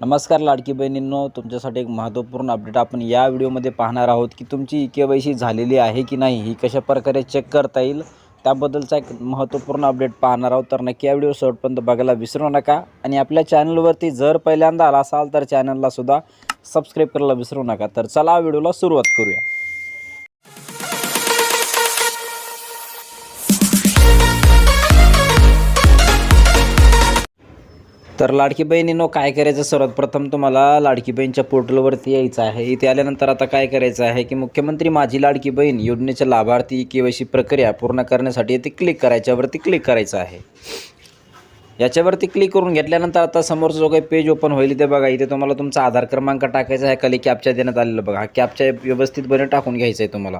नमस्कार लाडकी बहिणींनो तुमच्यासाठी एक महत्त्वपूर्ण अपडेट आपण या व्हिडिओमध्ये पाहणार आहोत की तुमची ई के वाय सी झालेली आहे की नाही ही कशा प्रकारे चेक करता येईल त्याबद्दलचा एक महत्त्वपूर्ण अपडेट पाहणार आहोत. तर नक्की या व्हिडिओ शेवटपर्यंत बघायला विसरू नका. आणि आपल्या चॅनलवरती जर पहिल्यांदा आला असाल तर चॅनलला सुद्धा सबस्क्राईब करायला विसरू नका. तर चला व्हिडिओला सुरुवात करूया. तर लाडकी बहिणीनो काय करायचं? सर्वात प्रथम तुम्हाला लाडकी बहीणच्या पोर्टलवरती यायचं आहे. इथे आल्यानंतर आता काय करायचं आहे की मुख्यमंत्री माझी लाडकी बहीण योजनेच्या लाभार्थी के वाय सी प्रक्रिया पूर्ण करण्यासाठी येथे क्लिक करायच्यावरती क्लिक करायचं आहे. याच्यावरती क्लिक करून घेतल्यानंतर आता समोरचा जो काही पेज ओपन होईल इथे बघा. इथे तुम्हाला तुमचा आधार क्रमांक टाकायचा आहे. खाली कॅपच्या देण्यात आलेलं बघा. हा कॅपच्या व्यवस्थितपणे टाकून घ्यायचं आहे तुम्हाला.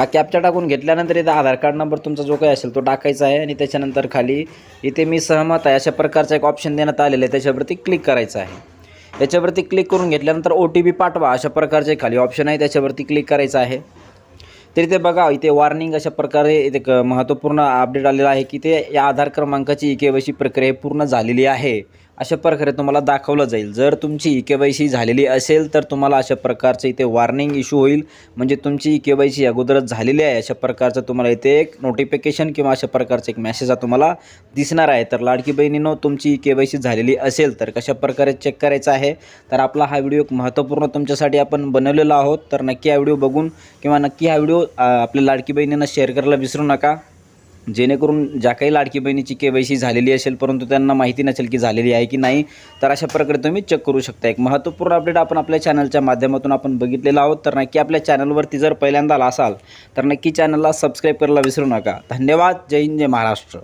हा कॅप्चा टाकून घेतल्यानंतर इथं आधार कार्ड नंबर तुमचा जो काही असेल तो टाकायचा आहे आणि त्याच्यानंतर खाली इथे मी सहमत आहे. अशा प्रकारचा एक ऑप्शन देण्यात आलेलं आहे. त्याच्यावरती क्लिक करायचं आहे. त्याच्यावरती क्लिक करून घेतल्यानंतर ओ टी पी पाठवा. अशा प्रकारचे खाली ऑप्शन आहे. त्याच्यावरती क्लिक करायचं आहे. तर इथे बघा इथे वॉर्निंग अशा प्रकारे इथे महत्त्वपूर्ण अपडेट आलेला आहे की ते या आधार क्रमांकाची ई के वाय सी प्रक्रिया पूर्ण झालेली आहे. अशा प्रकारे तुम्हाला दाखवलं जाईल. जर तुमची ई के वाय सी झालेली असेल तर तुम्हाला अशा प्रकारचं इथे वॉर्निंग इशू होईल. म्हणजे तुमची ई के वाय सी अगोदरच झालेली आहे अशा प्रकारचं तुम्हाला इथे एक नोटिफिकेशन किंवा अशा प्रकारचं एक मेसेज तुम्हाला दिसणार आहे. तर लाडकी बहिणीनं तुमची ई के वाय सी झालेली असेल तर कशा प्रकारे चेक करायचं आहे? तर आपला हा व्हिडिओ एक महत्त्वपूर्ण तुमच्यासाठी आपण बनवलेला आहोत. तर नक्की हा व्हिडिओ बघून किंवा नक्की हा व्हिडिओ आपल्या लाडकी बहिणींना शेअर करायला विसरू नका. जेणेकरून ज्या काही लाडकी बहिणीची के वाय सी झालेली असेल परंतु त्यांना माहिती नसेल की झालेली आहे की नाही तर अशा प्रकारे तुम्ही चेक करू शकता. एक महत्त्वपूर्ण अपडेट आपण आपल्या चॅनलच्या माध्यमातून आपण बघितलेला आहोत. तर नक्की आपल्या चॅनलवरती जर पहिल्यांदा आला असाल तर नक्की चॅनलला सबस्क्राईब करायला विसरू नका. धन्यवाद. जय हिंद जय महाराष्ट्र.